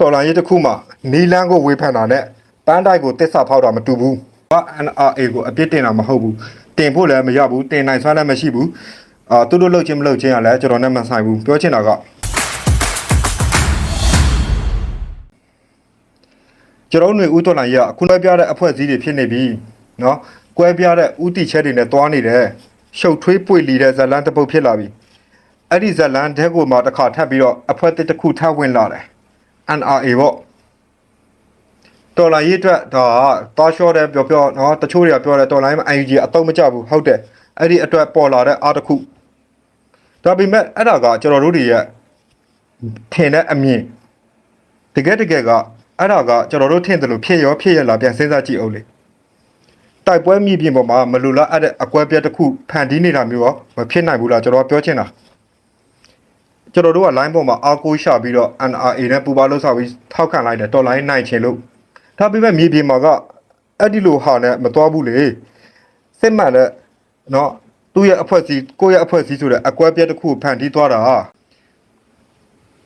တော်လိုင်းရေးတစ်ခုမှာနီလန်းကိုဝေဖန်တာနဲ့ပန်းတိုက်ကိုတစ္ဆာဖောက်တာမတူဘူး။ NRA ကိုအပြစ်တင်တာမဟုတ်ဘူး။တင်ဖို့လည်းမရဘူး။တင်နိုင်စွမ်းလည်းမရှိဘူး။အာသူတို့လှုပ်ခြင်းမလှုပ်ခြင်းကလည်းကျွန်တော်နဲ့မဆိုင်ဘူး။ပြောချင်တာကကျွန်တော်တို့ဦးတော်လိုင်းရအခုလွှဲပြတဲ့အဖွဲ့အစည်းတွေဖြစ်နေပြီ။နော်။ကွဲပြားတဲ့ဥတီချက်တွေနဲ့တွားနေတယ်။ရှုပ်ထွေးပွေလီတဲ့ဇလန်းတစ်ပုတ်ဖြစ်လာပြီ။အဲ့ဒီဇလန်းတဲ့ကိုမှတစ်ခါထပ်ပြီးတော့အဖွဲတစ်ခုထပ်ဝင်လာတယ်။ NRA ပေါ့တော်လိုင်းရေးအတွက်ဒါကတားလျှော့တဲ့ပြောပြောနော်တချို့တွေကပြောတယ်တော်လိုင်းမှာ IUG အတုံးမကျဘူးဟုတ်တယ်အဲ့ဒီအတွက်ပေါ်လာတဲ့အားတစ်ခုဒါပေမဲ့အဲ့ဒါကကျွန်တော်တို့တွေရဲ့ထင်တဲ့အမြင်တကယ်တကယ်ကအဲ့ဒါကကျွန်တော်တို့ထင်တယ်လို့ဖြစ်ရောဖြစ်ရလားပြန်စဉ်းစားကြည့်အောင်လေတိုက်ပွဲမြေပြင်ပေါ်မှာမလူလားအဲ့တဲ့အကွဲပြက်တစ်ခုဖန်တီးနေတာမျိုးရောမဖြစ်နိုင်ဘူးလားကျွန်တော်ပြောချင်တာ ကျွန်တော်တို့က line ပေါ်မှာအားကိုးရှာပြီးတော့ NRA နဲ့ပူပါလို့ဆိုပြီးထောက်ခံလိုက်တယ်တော် line နိုင်ချင်လို့ဒါပေမဲ့မြေပြင်မှာကအဲ့ဒီလိုဟာနဲ့မတော်ဘူးလေစစ်မှန်တဲ့เนาะသူ့ရဲ့အဖွဲ့အစည်းကိုယ့်ရဲ့အဖွဲ့အစည်းဆိုတဲ့အကွဲပြက်တစ်ခုဖန်တီးသွားတာ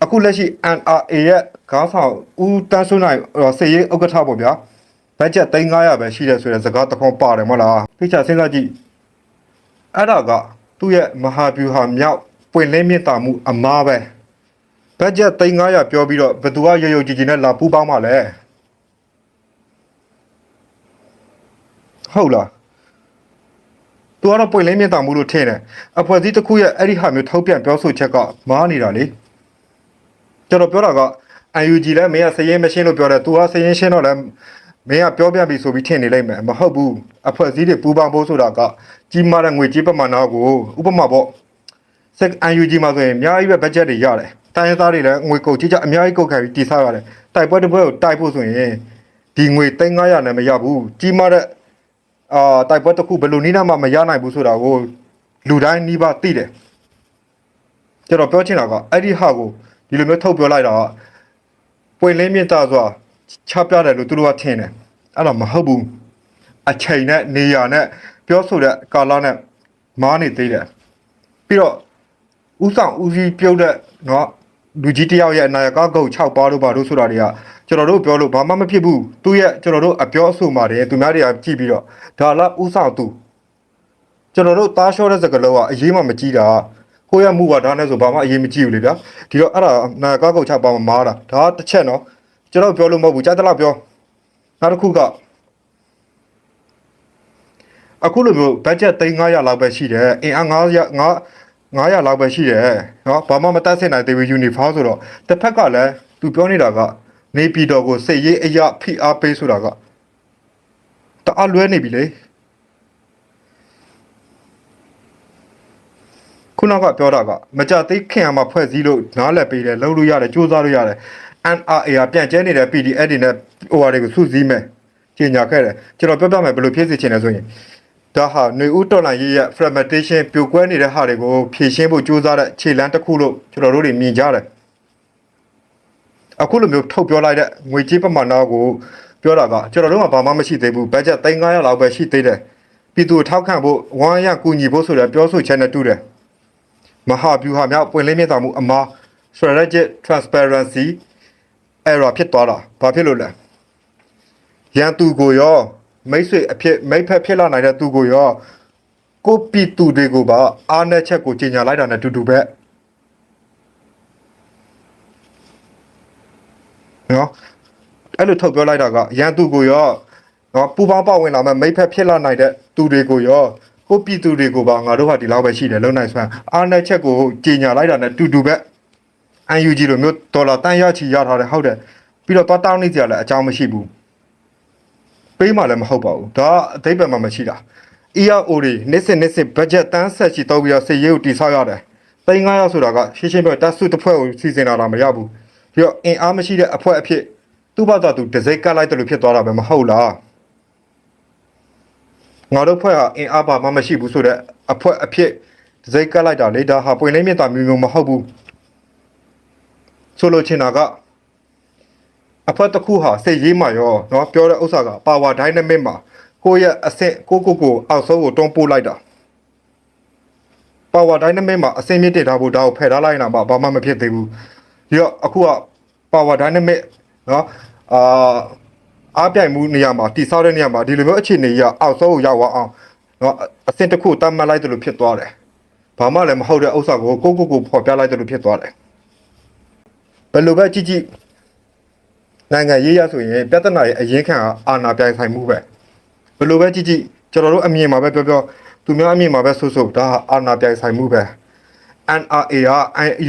အခုလက်ရှိ NRA ရဲ့ခေါင်းဆောင်ဦးတန်းစိုးနိုင်စေရေးဥက္ကဋ္ဌပေါ့ဗျာဘတ်ဂျက်3900ပဲရှိတယ်ဆိုတဲ့စကားတစ်ခွန်းပါတယ်မဟုတ်လားဖိချာစဉ်းစားကြည့် အဲ့ဒါကသူ့ရဲ့မဟာဗျူဟာမြောက် ပွင့်လင်းမြင့်တာမှုအမားပဲဘတ်ဂျက်3900ပြောပြီးတော့ဘယ်သူကရရုပ်ကြည်ကြည်နဲ့လာပူးပေါင်းမှလဲဟုတ်လားသူကတော့ပွင့်လင်းမြင့်တာမှုလို့ထင်တယ်အဖွဲ့အစည်းတစ်ခုရဲ့အဲ့ဒီဟာမျိုးထုတ်ပြန်ပြောဆိုချက်ကမားနေတာလေကျွန်တော်ပြောတာက UNG လဲမင်းကစရင်မရှင်းလို့ပြောတယ်သူကစရင်ရှင်းတော့လဲမင်းကပြောပြပြီဆိုပြီးထင်နေလိုက်မယ်မဟုတ်ဘူးအဖွဲ့အစည်းတွေပူးပေါင်းဖို့ဆိုတာကကြီးမားတဲ့ငွေကြေးပမာဏကိုဥပမာပေါ့ စက် UNG မှာဆိုရင်အများကြီးပဲဘတ်ဂျက်တွေရတယ်တိုင်းရင်းသားတွေလည်းငွေကုန်ကြီးကြအများကြီးကုန်ခံပြီးတည်ဆောက်ရတယ်တိုက်ပွဲတစ်ပွဲကိုတိုက်ဖို့ဆိုရင်ဒီငွေ3900နဲ့မရဘူးကြီးမားတဲ့အာတိုက်ပွဲတစ်ခုဘယ်လိုနည်းနဲ့မှမရနိုင်ဘူးဆိုတာကိုလူတိုင်းနှီးပါသိတယ်ကျွန်တော်ပြောချင်တာကအဲ့ဒီဟာကိုဒီလိုမျိုးထုတ်ပြောလိုက်တာကပွင့်လင်းမြင့်တာဆိုတာချပြတယ်လို့သူတို့ကထင်တယ်အဲ့တော့မဟုတ်ဘူးအချိန်နဲ့နေရာနဲ့ပြောဆိုတဲ့ကာလနဲ့မားနေသေးတယ်ပြီးတော့ ဥဆောင်ဦးစီးပြုတ်တဲ့เนาะလူကြီးတယောက်ရဲ့နာယကဂုတ်6ပါးလို့ပါလို့ဆိုတာတွေကကျွန်တော်တို့ပြောလို့ဘာမှမဖြစ်ဘူးသူရဲ့ကျွန်တော်တို့အပြောအဆိုမှာတယ်သူများတွေကကြည့်ပြီးတော့ဒါလားဥဆောင်သူကျွန်တော်တို့သားလျှောတဲ့စကားလုံးကအရေးမှမကြည့်တာကိုယ့်ရဲ့မှုပါဒါနဲ့ဆိုဘာမှအရေးမကြည့်ဘူးလေဗျာဒီတော့အဲ့ဒါနာယကဂုတ်6ပါးမှာမားတာဒါတစ်ချက်နော်ကျွန်တော်ပြောလို့မဟုတ်ဘူးကြားတလားပြောနောက်တစ်ခုကအခုလိုမျိုးဘတ်ဂျက်3900လောက်ပဲရှိတယ်အင်အား900 9 900လောက်ပဲရှိတယ်နော်ဘာမှမတက်ဆင်နိုင်သေးဘူးယူနီဖောင်းဆိုတော့တစ်ဖက်ကလည်းသူပြောနေတာကနေပြည်တော်ကိုစိတ်ရေးအရာဖိအားပေးဆိုတာကတအားလွဲနေပြီလေခုနကပြောတာကမကြသိခင်ရမှာဖွဲ့စည်းလို့နားလည်ပေးတယ်လုပ်လို့ရတယ်စူးစမ်းလို့ရတယ် NRA ကပြန်ကျဲနေတဲ့ PDF တွေနဲ့ OR တွေကိုစုစည်းမယ်ညင်ညာခဲ့တယ်ကျွန်တော်ပြောပြမယ်ဘယ်လိုဖြစ်စေချင်လဲဆိုရင် ဒါဟာຫນွေဦးတော်လိုင်းရေးရဲ့ fragmentation ပြိုကွဲနေတဲ့ဟာတွေကိုဖြည့်ရှင်းဖို့ကြိုးစားတဲ့ခြေလမ်းတစ်ခုလို့ကျွန်တော်တို့တွေမြင်ကြတယ်အခုလိုမျိုးထုတ်ပြောလိုက်တဲ့ငွေကြေးပမာဏကိုပြောတာကကျွန်တော်တို့ကဘာမှမရှိသေးဘူးဘတ်ဂျက်3900လောက်ပဲရှိသေးတယ်ပြည်သူထောက်ခံဖို့ဝမ်းရကူညီဖို့ဆိုတဲ့ပြောဆိုချက်နဲ့တူတယ်မဟာဗျူဟာမြောက်ပွင့်လင်းမြင့်တာမှုအမှား strategic transparency error ဖြစ်သွားတာဘာဖြစ်လို့လဲရန်သူကိုရော မိတ်ဆွေအဖြစ်မိတ်ဖက်ဖြစ်လာနိုင်တဲ့သူကိုရောကိုပီသူတွေကိုပါအားနဲ့ချက်ကိုကြီးညာလိုက်တာနဲ့တူတူပဲနော်အဲ့လိုထုတ်ပြောလိုက်တာကရန်သူကိုရောနော်ပူပေါင်းပေါဝင်လာမဲ့မိတ်ဖက်ဖြစ်လာနိုင်တဲ့သူတွေကိုရောကိုပီသူတွေကိုပါငါတို့ဟာဒီလောက်ပဲရှိတယ်လုံနိုင်စွမ်းအားနဲ့ချက်ကိုကြီးညာလိုက်တာနဲ့တူတူပဲ UNG လိုမျိုးဒေါ်လာတန်ရချီရထားတယ်ဟုတ်တယ်ပြီးတော့တော့တောင်းနေကြလည်းအကြောင်းမရှိဘူး ပေးမှလည်းမဟုတ်ပါဘူးဒါအသိပ္ပံမှာမရှိတာ ERO တွေနှစ်စဉ်နှစ်စဉ်ဘတ်ဂျက်တန်းဆက်ချီတော့ပြီးတော့စေရေးကိုတိဆောက်ရတယ်သိန်း900ဆိုတာကရှင်းရှင်းပြောတက်စုတစ်ဖွဲ့ကိုစီစဉ်တာတော့မရဘူးပြီးတော့အင်အားမရှိတဲ့အဖွဲ့အဖြစ်သူ့ဘာသာသူဒစိတ်ကတ်လိုက်တယ်လို့ဖြစ်သွားတာပဲမဟုတ်လားငါတို့ဖွဲ့ဟာအင်အားပါမှမရှိဘူးဆိုတော့အဖွဲ့အဖြစ်ဒစိတ်ကတ်လိုက်တာလေဒါဟာပွင့်လင်းမြင့်တာမျိုးမျိုးမဟုတ်ဘူးဆိုလိုချင်တာက အဖွဲ့တစ်ခုဟာစိတ်ရေးမှရောနော်ပြောတဲ့ဥစ္စာက power dynamic မှာကိုယ့်ရဲ့အဆင့်ကိုကိုကိုအောက်ဆုံးကိုတွန်းပို့လိုက်တာ power dynamic မှာအဆင့်မြင့်တင်ထားဖို့ဒါကိုဖယ်ထားလိုက်တာမှဘာမှမဖြစ်သေးဘူးပြီးတော့အခုက power dynamic နော်အာအားပြိုင်မှုနေရာမှာတိဆောက်တဲ့နေရာမှာဒီလိုမျိုးအခြေအနေကြီးကအောက်ဆုံးကိုရောက်သွားအောင်နော်အဆင့်တစ်ခုတတ်မှတ်လိုက်တယ်လို့ဖြစ်သွားတယ်ဘာမှလည်းမဟုတ်တဲ့ဥစ္စာကိုကိုကိုကိုဖော်ပြလိုက်တယ်လို့ဖြစ်သွားတယ်ဘယ်လိုပဲကြည့်ကြည့် နိုင်ငံရေးရဆိုရင်ပြဿနာရဲ့အရင်ခံအာဏာပြိုင်ဆိုင်မှုပဲဘယ်လိုပဲကြည့်ကြည့်ကျွန်တော်တို့အမြင်မှာပဲပြောပြောသူများအမြင်မှာပဲဆိုဆိုဒါဟာအာဏာပြိုင်ဆိုင်မှုပဲ NRA က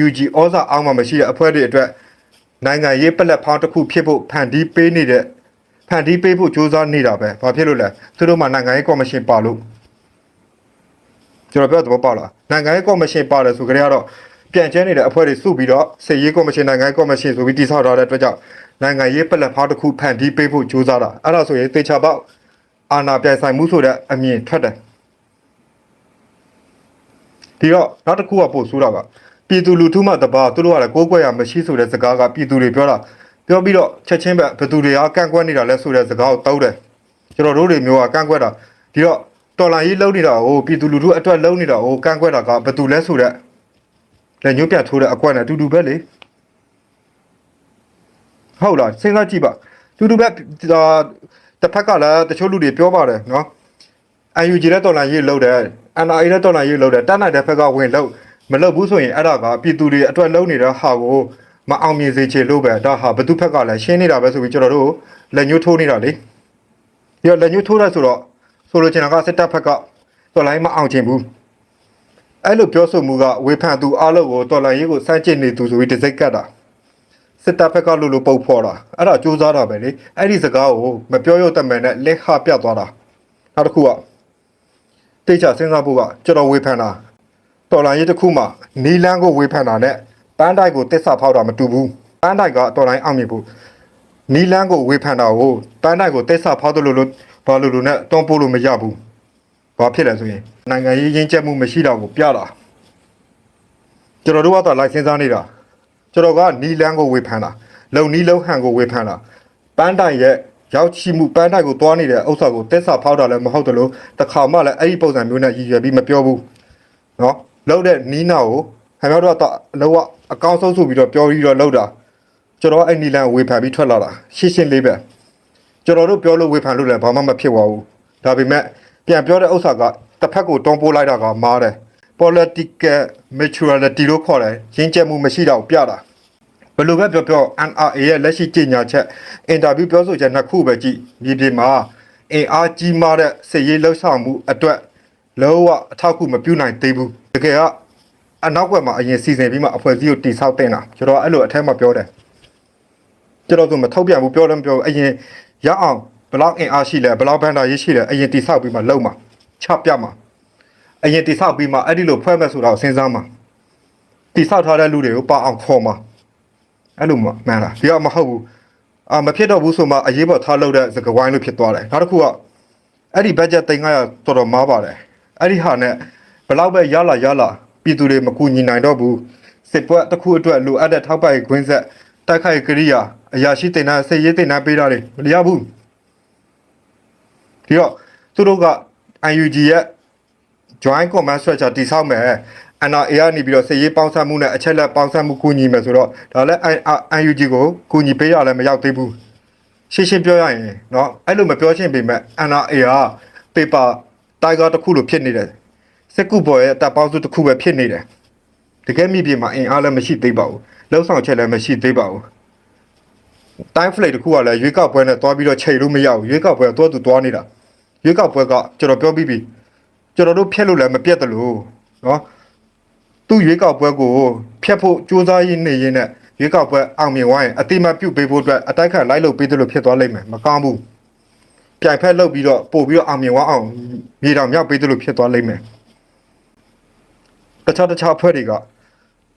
UG ဩဇာအောက်မှာမရှိတဲ့အဖွဲ့တွေအတွက်နိုင်ငံရေးပလက်ဖောင်းတစ်ခုဖြစ်ဖို့ဖန်တီးပေးနေတဲ့ဖန်တီးပေးဖို့ကြိုးစားနေတာပဲဘာဖြစ်လို့လဲသူတို့မှနိုင်ငံရေးကော်မရှင်ပါလို့ကျွန်တော်ပြောတဲ့သဘောပေါက်လားနိုင်ငံရေးကော်မရှင်ပါတယ်ဆိုကြတော့ ပြန်ကျဲနေတဲ့အဖွဲ့တွေစုပြီးတော့စစ်ရေးကော်မရှင်နိုင်ငံရေးကော်မရှင်ဆိုပြီးတည်ဆောက်ထားတဲ့အတွက်ကြောင့်နိုင်ငံရေးပလက်ဖောင်းတစ်ခုဖန်တီးပေးဖို့ကြိုးစားတာအဲ့ဒါဆိုရင်သေချာပေါက်အာဏာပြိုင်ဆိုင်မှုဆိုတဲ့အမြင်ထွက်တယ်ဒီတော့နောက်တစ်ခုကပို့ဆိုးတာကပြည်သူလူထုမှတပါသူတို့ကလည်းကိုးကွယ်ရမရှိဆိုတဲ့စကားကပြည်သူတွေပြောတာပြောပြီးတော့ချက်ချင်းပဲဘယ်သူတွေကကန့်ကွက်နေတာလဲဆိုတဲ့စကားကိုတောက်တယ်ကျွန်တော်တို့တွေမျိုးကကန့်ကွက်တာဒီတော့တော်လိုင်းကြီးလုံးနေတာဟိုပြည်သူလူထုအတွက်လုံးနေတာဟိုကန့်ကွက်တာကဘယ်သူလဲဆိုတဲ့ လက်ညှိုးပြထိုးတဲ့အကွက်နဲ့အတူတူပဲလေဟုတ်လားစဉ်းစားကြည့်ပါအတူတူပဲဒါတစ်ဖက်ကလည်းတချို့လူတွေပြောပါတယ်နော် UNG နဲ့တော်လိုင်းရေးလောက်တယ် NRA နဲ့တော်လိုင်းရေးလောက်တယ်တန်းနိုင်တဲ့ဘက်ကဝင်လောက်မလောက်ဘူးဆိုရင်အဲ့ဒါကပြည်သူတွေအတွက်လုံးနေတဲ့ဟာကိုမအောင်မြင်စေချေလို့ပဲဒါဟာဘသူဘက်ကလည်းရှင်းနေတာပဲဆိုပြီးကျွန်တော်တို့လက်ညှိုးထိုးနေတာလေဒီတော့လက်ညှိုးထိုးရဆိုတော့ဆိုလိုချင်တာကစစ်တပ်ဘက်ကတော်လိုင်းမအောင်ချင်ဘူး အဲ့လိုပြောဆိုမှုကဝေဖန်သူအားလုံးကိုတော်လိုင်းရေးကိုစမ်းကျင်နေသူဆိုပြီးတစိတ်ကတ်တာစစ်တပ်ဘက်ကလို့လို့ပုတ်ဖော်တာအဲ့ဒါစူးစမ်းတာပဲလေအဲ့ဒီစကားကိုမပြောရတဲ့မယ်နဲ့လက်ခပြတ်သွားတာနောက်တစ်ခုကတိတ်ချစဉ်းစားဖို့ကကျွန်တော်ဝေဖန်တာတော်လိုင်းရေးတစ်ခုမှနီလန်းကိုဝေဖန်တာနဲ့ပန်းတိုက်ကိုတစ်ဆဖောက်တာမတူဘူးပန်းတိုက်ကတော်လိုင်းအောင်မြင်ဖို့နီလန်းကိုဝေဖန်တာကိုပန်းတိုက်ကိုတစ်ဆဖောက်တယ်လို့လို့ဘာလို့လို့နဲ့တွန်းပို့လို့မရဘူး ဘာဖြစ်လဲဆိုရင်နိုင်ငံရေးရင်းကျက်မှုမရှိတာကိုပြတာကျွန်တော်တို့ကတော့ license စားနေတာကျွန်တော်ကနီလန်းကိုဝေဖန်တာလုံနီလုံဟန်ကိုဝေဖန်တာပန်းတိုင်ရဲ့ရောက်ချီမှုပန်းတိုင်ကိုတွားနေတဲ့အဥစ္စာကိုတက်ဆာဖောက်တာလည်းမဟုတ်တယ်လို့တခါမှလည်းအဲ့ဒီပုံစံမျိုးနဲ့ရည်ရွယ်ပြီးမပြောဘူးနော်လောက်တဲ့နီးနာကိုခင်ဗျားတို့ကတော့လောကအကောင်းဆုံးဆိုပြီးတော့ပြောပြီးတော့လောက်တာကျွန်တော်အဲ့နီလန်းကိုဝေဖန်ပြီးထွက်လာတာရှင်းရှင်းလေးပဲကျွန်တော်တို့ပြောလို့ဝေဖန်လို့လည်းဘာမှမဖြစ်ပါဘူးဒါပေမဲ့ ပြန်ပြောတဲ့ဥစ္စာကတစ်ဖက်ကိုတွန်းပိုးလိုက်တာကမားတယ် political maturity လို့ခေါ်တယ်ရင်းကျက်မှုမရှိတာကိုပြတာဘယ်လိုပဲပြောပြော NRA ရဲ့လက်ရှိကြေညာချက်အင်တာဗျူးပြောဆိုချက်နှစ်ခုပဲကြည့်မြေပြင်မှာအင်အားကြီးမားတဲ့စစ်ရေးလှုပ်ဆောင်မှုအတွက်လောကအထောက်အကူမပြုနိုင်သေးဘူးတကယ်ကအနောက်ဘက်မှာအရင်စီစဉ်ပြီးမှအဖွဲ့အစည်းကိုတိဆောက်တင်တာကျွန်တော်အဲ့လိုအထက်မှာပြောတယ်ကျွန်တော်တို့မထုတ်ပြန်ဘူးပြောတယ်မပြောဘူးအရင်ရအောင် ဘယ်လောက်အင်အားရှိလဲဘယ်လောက်ဘန်တာရေးရှိလဲအရင်တိဆောက်ပြီးမှလုံမှာချပြမှာအရင်တိဆောက်ပြီးမှအဲ့ဒီလိုဖွဲ့မဲ့ဆိုတော့စဉ်းစားမှာတိဆောက်ထားတဲ့လူတွေကိုပါအောင်ခေါ်မှာအဲ့လိုမှမှန်လားဒီကမဟုတ်ဘူးအာမဖြစ်တော့ဘူးဆိုမှအရေးပေါ်ထားလို့တဲ့စကဝိုင်းလို့ဖြစ်သွားတယ်နောက်တစ်ခုကအဲ့ဒီ budget သိန်း900တော်တော်မားပါတယ်အဲ့ဒီဟာနဲ့ဘယ်လောက်ပဲရလာရလာပြည်သူတွေမကူညီနိုင်တော့ဘူးစစ်ပွဲတစ်ခုအတွက်လိုအပ်တဲ့ထောက်ပံ့ရေးခွင့်ဆက်တိုက်ခိုက်ကိရိယာအရာရှိတင်တာစစ်ရေးတင်တာပေးတာတွေမရဘူး ဒီတော့သူတို့က UNG ရဲ့ joint command structure တိဆောက်မယ် NRA ကနေပြီးတော့စစ်ရေးပေါင်းစပ်မှုနဲ့အချက်လက်ပေါင်းစပ်မှုကူညီမယ်ဆိုတော့ဒါလည်း UNG ကိုကူညီပေးရလည်းမရောက်သေးဘူးရှင်းရှင်းပြောရရင်เนาะအဲ့လိုမပြောချင်းပေမဲ့ NRA က paper tiger တစ်ခုလိုဖြစ်နေတယ်စစ်ကူပေါ်ရဲ့တပ်ပေါင်းစုတစ်ခုပဲဖြစ်နေတယ်တကယ်မြေပြင်မှာအင်အားလည်းမရှိသေးပါဘူးလုံဆောင်ချက်လည်းမရှိသေးပါဘူးတိုင်းဖလိတ်တစ်ခုကလည်းရွေးကောက်ပွဲနဲ့တွားပြီးတော့ချိန်လို့မရဘူးရွေးကောက်ပွဲကတော့သူတွားနေတာ ရွေးကောက်ပွဲကကျွန်တော်ပြောပြီးပြီကျွန်တော်တို့ဖျက်လို့လည်းမပြတ်တလို့နော်သူ့ရွေးကောက်ပွဲကိုဖျက်ဖို့စူးစမ်းရင်းနေရင်းနဲ့ရွေးကောက်ပွဲအောင်မြင်သွားရင်အတိမပြုတ်ပေးဖို့အတွက်အတိုက်ခတ်လိုက်လို့ပေးတယ်လို့ဖြစ်သွားလိမ့်မယ်မကောင်းဘူးပြိုင်ဖက်လုပ်ပြီးတော့ပို့ပြီးတော့အောင်မြင်သွားအောင်မြေတောင်မြောက်ပေးတယ်လို့ဖြစ်သွားလိမ့်မယ်တခြားတခြားအဖွဲ့တွေက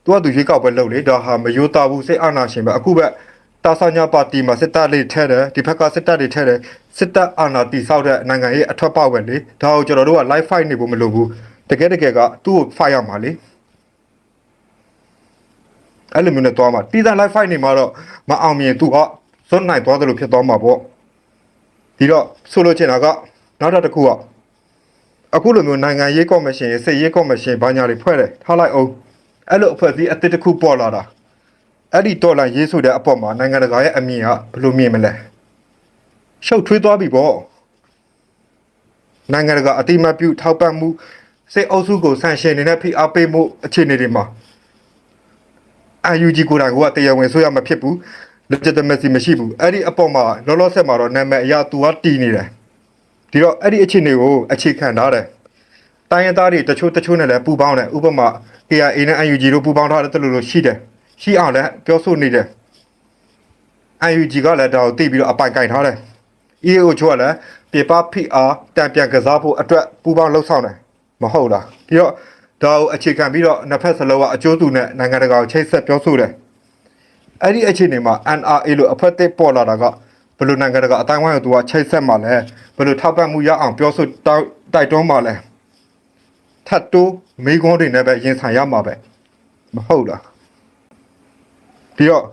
သူကသူရွေးကောက်ပွဲလုပ်လေဒါဟာမယိုးတာဘူးစိတ်အာဏာရှင်ပဲအခုပဲ တာဆာညာပါတီမှာစစ်တပ်လေးထဲတယ်ဒီဘက်ကစစ်တပ်တွေထဲတယ်စစ်တပ်အာဏာတီဆောက်တဲ့နိုင်ငံရေးအထွတ်ပေါက်ပဲလေဒါကိုကျွန်တော်တို့က live fight နေဖို့မလိုဘူးတကယ်တကယ်ကသူ့ကို fight ရမှာလေအဲ့လိုမျိုးနဲ့သွားမှာတီးတန် live fight နေမှာတော့မအောင်မြင်သူကစွန့်နိုင်သွားတယ်လို့ဖြစ်သွားမှာပေါ့ဒီတော့ဆိုလိုချင်တာကနောက်တစ်ခုကအခုလိုမျိုးနိုင်ငံရေးကော်မရှင်ရေးစစ်ရေးကော်မရှင်ဘာညာတွေဖွဲ့တယ်ထားလိုက်အောင်အဲ့လိုအဖွဲ့အစည်းအသစ်တစ်ခုပေါ်လာတာ အဲ့ဒီတော်လာရေးဆိုတဲ့အပေါ်မှာနိုင်ငံတကာရဲ့အမြင်ကဘယ်လိုမြင်မလဲရှုပ်ထွေးသွားပြီပေါ့နိုင်ငံတကာအတိမတ်ပြုထောက်ပံ့မှုစိတ်အုပ်စုကိုဆန့်ရှင်နေတဲ့ဖိအားပေးမှုအခြေအနေတွေမှာအာယူဂျီကိုယ်တိုင်ကတရားဝင်ဆိုရမှာဖြစ်ဘူး legitimacy မရှိဘူးအဲ့ဒီအပေါ်မှာလောလောဆယ်မှာတော့နာမည်အရာသူကတည်နေတယ်ဒီတော့အဲ့ဒီအခြေအနေကိုအခြေခံထားတယ်တိုင်းရင်းသားတွေတချို့တချို့နဲ့လည်းပူပေါင်းတယ်ဥပမာ KIA နဲ့ UNG တို့ပူပေါင်းထားတဲ့တလူလိုရှိတယ် ရှိအောင်လည်းပြောဆိုနေတယ် UNG ကလည်းဒါကိုသိပြီးတော့အပိုင်ကင်ထားတယ် EAO ချို့ကလည်းပြပ PR တံပြန်ကစားဖို့အတွက်ပူပေါင်းလှုပ်ဆောင်တယ်မဟုတ်လားပြီးတော့ဒါကိုအခြေခံပြီးတော့နှစ်ဖက်စလုံးကအကျိုးတူနဲ့နိုင်ငံတကာကိုချိတ်ဆက်ပြောဆိုတယ်အဲ့ဒီအခြေအနေမှာ NRA လို့အဖွဲ့အသစ်ပေါ်လာတာကဘယ်လိုနိုင်ငံတကာအတိုင်းဝိုင်းကိုသူကချိတ်ဆက်မှလဲဘယ်လိုထောက်ပံ့မှုရအောင်ပြောဆိုတောက်တိုက်တွန်းမှလဲထတ်တိုးမိကုန်းတွေနဲ့ပဲရင်ဆိုင်ရမှာပဲမဟုတ်လား ပြီးတော့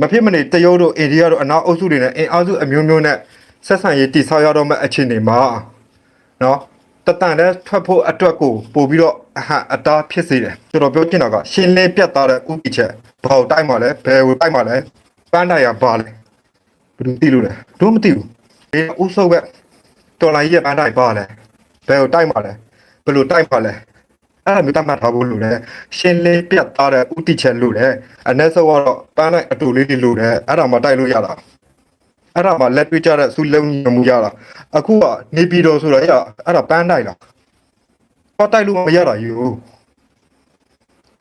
မဖြစ်မနေတရုတ်တို့အိန္ဒိယတို့အနောက်အုပ်စုတွေနဲ့အင်အားစုအမျိုးမျိုးနဲ့ဆက်ဆံရေးတည်ဆောက်ရတော့မယ့်အခြေအနေမှာနော်တတန်တဲ့ထွက်ဖို့အတွက်ကိုပို့ပြီးတော့အဟံအတားဖြစ်စေတယ်ကျွန်တော်ပြောချင်တာကရှင်းလင်းပြတ်သားတဲ့ဥပဒေချက်ဘာကိုတိုက်မှလဲဘယ်ကိုတိုက်မှလဲပန်းတိုင်ရပါလဲဘယ်သူသိလို့လဲတို့မသိဘူးဒီဥဆုပ်ပဲတော်လိုင်းရဲ့ပန်းတိုင်ပါလဲဘယ်ကိုတိုက်မှလဲဘယ်လိုတိုက်မှလဲ အဲ့ဒါမျိုးတတ်မှတ်ထားဖို့လိုတယ်ရှင်းလင်းပြတ်သားတဲ့ဥတီချက်လိုတယ်အ ਨੇ ဆုံးကတော့ပန်းတိုင်အတူလေးတွေလိုတယ်အဲ့ဒါမှတိုက်လို့ရတာအဲ့ဒါမှလက်တွေ့ကြတဲ့စူးလုံးညမှုရတာအခုကနေပြည်တော်ဆိုတော့အဲ့ဒါအဲ့ဒါပန်းတိုင်လားတော့တိုက်လို့မရတာယူ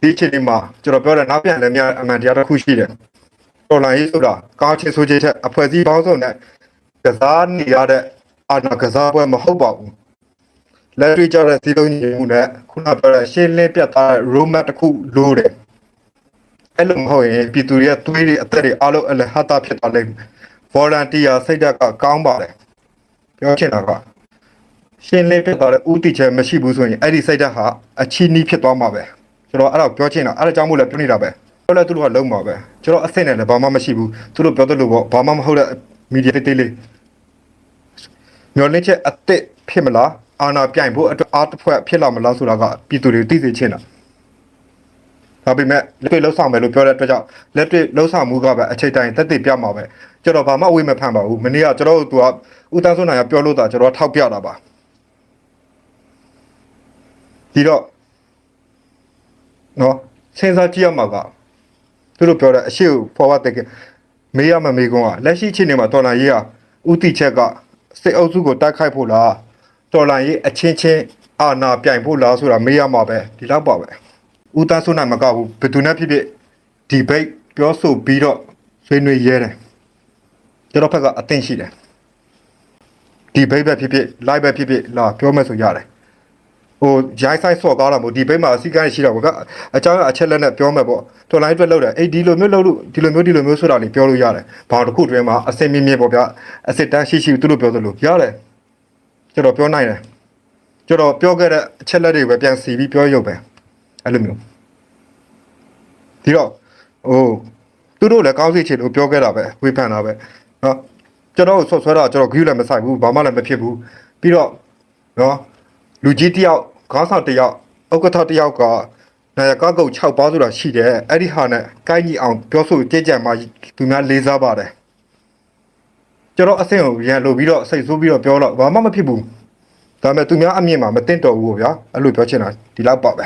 ဒီအချိန်ဒီမှာကျွန်တော်ပြောတဲ့နောက်ပြန်လည်းများအမှန်တရားတစ်ခုရှိတယ်တော်လိုင်းရေးဆိုတာကောင်းချင်ဆိုချင်ချက်အဖွဲ့အစည်းပေါင်းစုံနဲ့ကစားနေရတဲ့အာဏာကစားပွဲမဟုတ်ပါဘူး လက်တွေ့ကြတဲ့စီးလုံးညီမှုနဲ့ခုနပြောတဲ့ရှင်းလင်းပြတ်သားတဲ့ roadmap တစ်ခုလိုတယ်အဲ့လိုမဟုတ်ရင်ပြည်သူတွေရဲ့သွေးတွေအသက်တွေအလုံးအလဟတာဖြစ်သွားလိမ့်မယ် volunteer စိတ်ဓာတ်ကကောင်းပါတယ်ပြောချင်တာကရှင်းလင်းပြတ်သားတဲ့ဥတီချက်မရှိဘူးဆိုရင်အဲ့ဒီစိတ်ဓာတ်ဟာအချီးနီးဖြစ်သွားမှာပဲကျွန်တော်အဲ့ဒါကိုပြောချင်တာအဲ့ဒါကြောင့်မို့လဲပြောနေတာပဲပြောလဲသူတို့ကလုံးမှာပဲကျွန်တော်အဆင့်နဲ့လည်းဘာမှမရှိဘူးသူတို့ပြောသလိုပေါ့ဘာမှမဟုတ်တဲ့မီဒီယာတေးလေးမျောလင့်ချက်အစ်စ်ဖြစ်မလား အာနာပြိုင်ဖို့အတွက်အားတစ်ဖွဲ့ဖြစ်လာမလားဆိုတာကပြည်သူတွေသိစေချင်တာဒါပေမဲ့လက်တွေ့လှုပ်ဆောင်မယ်လို့ပြောတဲ့အတွက်ကြောင့်လက်တွေ့လှုပ်ဆောင်မှုကပဲအချိန်တိုင်းတက်တည်ပြမှာပဲကျွန်တော်ဘာမှအဝေးမဖန်ပါဘူးမနေ့ကကျွန်တော်တို့ကဦးတန်းစွန်းနိုင်ကပြောလို့တာကျွန်တော်ထောက်ပြတာပါဒီတော့နော်စဉ်းစားကြည့်ရမှာကသူတို့ပြောတဲ့အရှိကို forward တက်ကမေးရမမေးကွန်းကလက်ရှိချိန်နေမှာတော်လာရေးကဥတီချက်ကစစ်အုပ်စုကိုတိုက်ခိုက်ဖို့လား တော်လာရေးအချင်းချင်းအာနာပြိုင်ဖို့လားဆိုတာမေးရမှာပဲဒီလောက်ပါပဲဦးသားစွန်းနိုင်မကဘူးဘယ်သူနဲ့ဖြစ်ဖြစ်ဒီဘိတ်ပြောဆိုပြီးတော့ဆွေးနွေးရဲတယ်ကျွန်တော်ဘက်ကအသင့်ရှိတယ်ဒီဘိတ်ပဲဖြစ်ဖြစ် live ပဲဖြစ်ဖြစ်လာပြောမယ်ဆိုရတယ်ဟိုရိုင်းဆိုင်ဆော့ကားတာမို့ဒီဘိတ်မှာအစီကမ်းရှိတာပေါ့ဗျအကြောင်းအချက်လက်နဲ့ပြောမယ်ပေါ့တော်လိုင်းအတွက်လောက်တယ်အေးဒီလိုမျိုးလောက်လို့ဒီလိုမျိုးဒီလိုမျိုးဆိုတာလေးပြောလို့ရတယ်ဘာတစ်ခုတွင်မှာအစင်မြင့်မြင့်ပေါ့ဗျအစစ်တန်းရှိရှိသူတို့ပြောသလိုရတယ် ကျွန်တော်ပြောနိုင်တယ်ကျွန်တော်ပြောခဲ့တဲ့အချက်လက်တွေပဲပြန်စီပြီးပြောရုပ်ပဲအဲ့လိုမျိုးဒီတော့ဟိုသူတို့လည်းကောင်းစီချင်လို့ပြောခဲ့တာပဲဝေဖန်တာပဲနော်ကျွန်တော်ဆော့ဆွဲတာကျွန်တော်ဂရုလည်းမဆိုင်ဘူးဘာမှလည်းမဖြစ်ဘူးပြီးတော့နော်လူကြီးတယောက်ခေါင်းဆောင်တယောက်ဥက္ကဋ္ဌတယောက်ကနာယကကုတ်6ပါးဆိုတာရှိတယ်အဲ့ဒီဟာနဲ့ကိုင်းကြီးအောင်ပြောဆိုကြည်ကြံမှာသူများလေးစားပါတယ် ကျွန်တော်အဆင့်ကိုရန်လိုပြီးတော့စိတ်ဆိုးပြီးတော့ပြောတော့ဘာမှမဖြစ်ဘူးဒါပေမဲ့သူများအမြင်မှာမတင်တော်ဘူးဗျာအဲ့လိုပြောချင်တာဒီလောက်ပါပဲ